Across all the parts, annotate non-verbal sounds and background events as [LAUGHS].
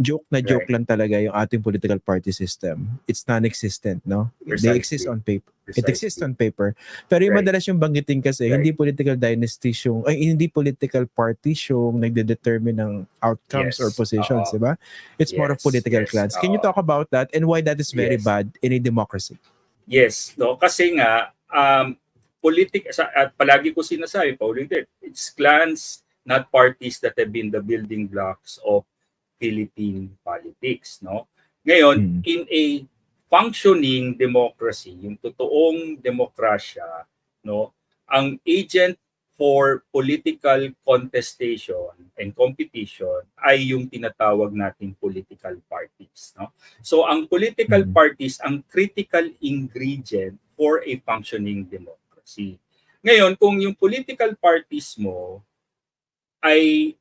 joke na joke Right. lang talaga yung ating political party system. It's non-existent, no? They Precisely. exist on paper. It Precisely. exists on paper. Pero yung Right. madalas yung banggitin kasi, Right. hindi political dynasty yung, ay, hindi political party yung nagde-determine ng outcomes Yes. or positions, Oo. di ba? It's more of Yes, political yes. clans. Can you talk about that and why that is very Yes. bad in a democracy? Yes, no kasi nga um politic at palagi ko sinasabi paulitin, it's clans not parties that have been the building blocks of Philippine politics, no? Ngayon, Mm. in a functioning democracy, yung totoong demokrasya, no, ang agent for political contestation and competition ay yung tinatawag nating political parties, no? So ang political Mm. parties ang critical ingredient for a functioning democracy. Ngayon, kung yung political parties mo ay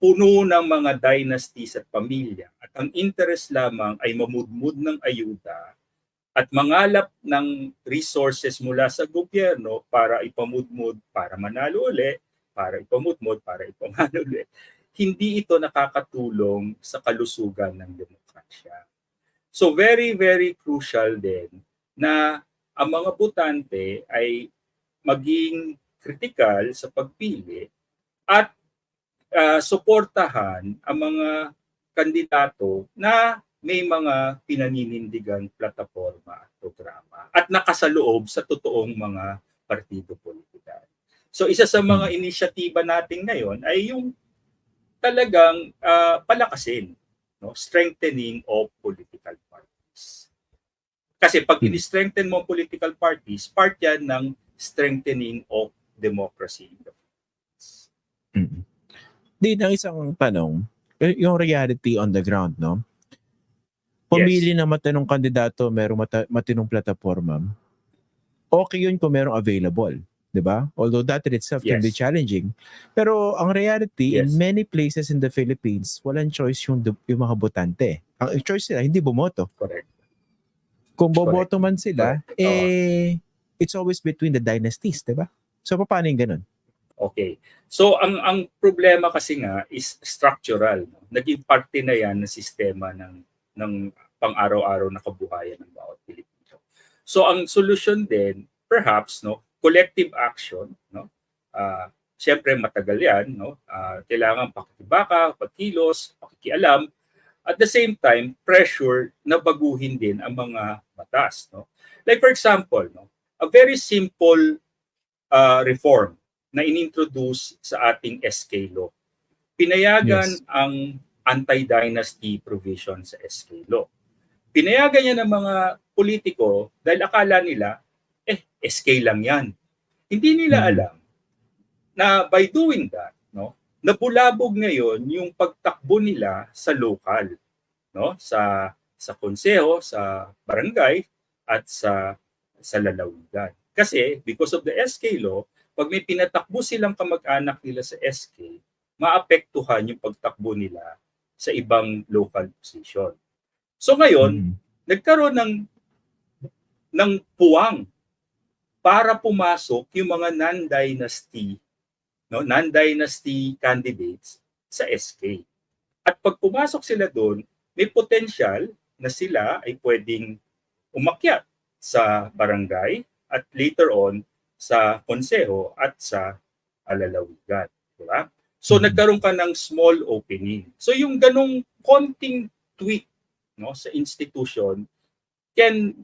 puno ng mga dynasties at pamilya at ang interest lamang ay mamudmud ng ayuda at mangalap ng resources mula sa gobyerno para ipamudmud, para manalo uli, para ipamudmud, para ipamalo uli, hindi ito nakakatulong sa kalusugan ng demokrasya. So very, very crucial din na ang mga butante ay maging critical sa pagpili at ah, suportahan ang mga kandidato na may mga pinaninindigang plataforma at programa at nakasaloob sa totoong mga partido politikal. So isa sa mga inisyatiba natin ngayon ay yung talagang ah, palakasin, no? strengthening of political parties. Kasi pag Hmm. ini-strengthen mo political parties, part yan ng strengthening of democracy in the Philippines. Mm. Di, ang isang tanong, eh, yung reality on the ground, no? Pumili ng matinong kandidato, merong mata- matinong plataforma, okay yun kung merong available. 'di ba? Although that in itself can be Yes. challenging. Pero ang reality, in Yes. many places in the Philippines, walang choice yung, yung mga botante. Ang choice nila, hindi bumoto. Correct. Kung boboto man sila, Correct. eh, it's always between the dynasties, 'di ba? So, paano yung ganun? Okay. So ang ang problema kasi nga is structural. Naging parte na 'yan ng sistema ng ng pang-araw-araw na kabuhayan ng bawat Pilipino. So ang solution din perhaps no collective action no ah syempre matagal 'yan no Ah, kailangan pakikibaka, pagkilos, pakikialam at the same time pressure na baguhin din ang mga batas no like for example no a very simple ah, reform na inintroduce sa ating SK law. Pinayagan Yes. ang anti-dynasty provision sa SK law. Pinayagan niya ng mga politiko dahil akala nila, eh, SK lang yan. Hindi nila Mhm. alam na by doing that, no, nabulabog ngayon yung pagtakbo nila sa local, no, sa sa konseho, sa barangay at sa sa lalawigan. Kasi because of the SK law, pag may pinatakbo silang kamag-anak nila sa SK, maapektuhan yung pagtakbo nila sa ibang local position. So ngayon, Mm. nagkaroon ng ng puwang para pumasok yung mga non-dynasty no non-dynasty candidates sa SK. At pag pumasok sila doon, may potential na sila ay pwedeng umakyat sa barangay at later on sa konseho at sa alalawigan, di ba? So Mhm. nagkaroon ka ng small opening. So yung ganong konting tweak no sa institution can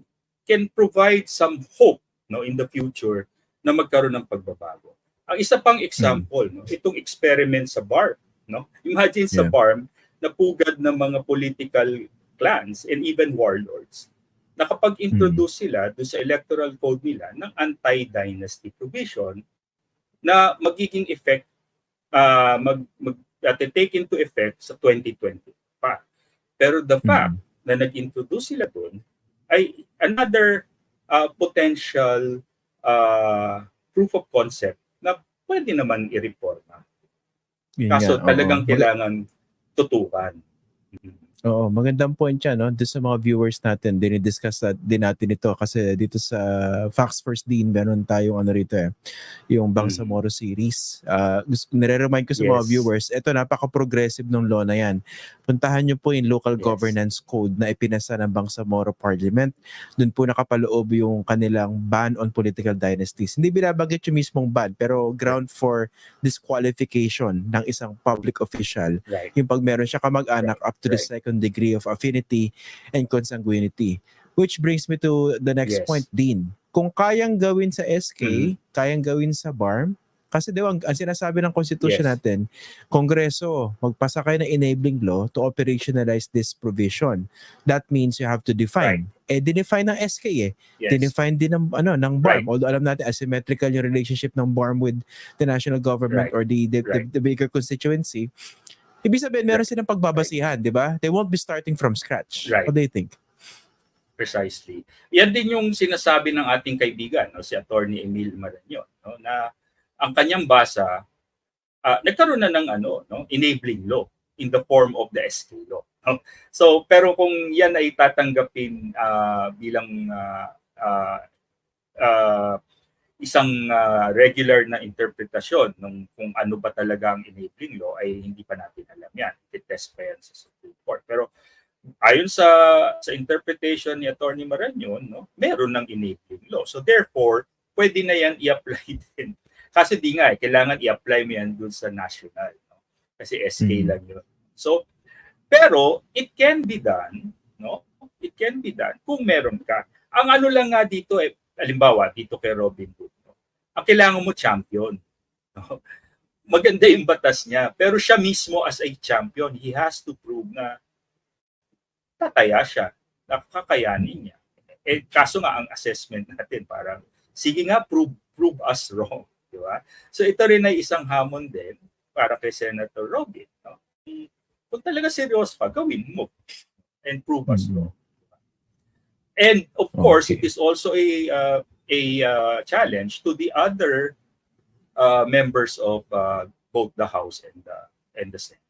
can provide some hope no in the future na magkaroon ng pagbabago. Ang isa pang example no itong experiment sa BARM no. Imagine sa Yeah. BARM na pugad ng mga political clans and even warlords na kapag introduce sila doon sa electoral code nila ng anti-dynasty provision na magiging effect ah mag, mag at take into effect sa 2020 pa. Pero the fact Mm. na nag-introduce sila doon ay another uh, potential uh, proof of concept na pwede naman i-reforma. Kaso oo. talagang Mag- kailangan tutukan. Oo, magandang point yan, no? Doon sa mga viewers natin, dinidiscuss na- din natin ito kasi dito sa Facts First Dean, meron tayong ano rito eh, yung Bangsamoro series. Uh, nire-remind ko sa mga Yes. viewers, ito napaka-progressive ng law na yan. Puntahan nyo po yung local Yes. governance code na ipinasa ng Bangsamoro Parliament. Doon po nakapaloob yung kanilang ban on political dynasties. Hindi binabanggit yung mismong ban, pero ground for disqualification ng isang public official Right. yung pag meron siya kamag-anak up to the right. Second degree of affinity and consanguinity. Which brings me to the next Yes. point, Dean. Kung kayang gawin sa SK, Mhm. kayang gawin sa BARM, kasi di ba, ang, ang sinasabi ng Constitution Yes. natin, Kongreso, magpasa kayo ng enabling law to operationalize this provision. That means you have to define. Eh, dinefine ng SK eh. Yes. Dinefine din ng, ano, ng BARM. Right. Although alam natin, asymmetrical yung relationship ng BARM with the national government Right. or the, the, Right. the, the bigger constituency. Ibig sabihin, meron silang pagbabasihan, di ba? They won't be starting from scratch. Right. What do you think? Precisely. Yan din yung sinasabi ng ating kaibigan, no, si Attorney Emil Marañon, no, na ang kanyang basa ah, nagkaroon na ng ano, no, enabling law in the form of the SK law. No? So, pero kung yan ay tatanggapin ah, bilang ah, ah, ah, isang ah, regular na interpretasyon ng kung ano ba talaga ang enabling law ay hindi pa natin alam yan. Titest pa yan sa Supreme Court. Pero ayon sa sa interpretation ni Attorney Marañon, no, meron ng enabling law. So therefore, pwede na yan i-apply [LAUGHS] din. Kasi di nga, eh, kailangan i-apply mo yan dun sa national. No? Kasi SK Mhm. lang yun. So, pero it can be done, no? It can be done kung meron ka. Ang ano lang nga dito, eh, halimbawa, dito kay Robin Hood? Ang kailangan mo champion. No? Maganda yung batas niya, pero siya mismo as a champion, he has to prove na tataya siya, nakakayanin niya. Eh, kaso nga ang assessment natin parang, sige nga, prove, prove us wrong. [LAUGHS] Di ba? So ito rin ay isang hamon din para kay Senator Robin. No? Kung talaga seryoso ka, gawin mo and prove us Mhm. wrong. And of course, Okay. it is also a uh, a uh, challenge to the other uh, members of uh, both the House and the and the Senate.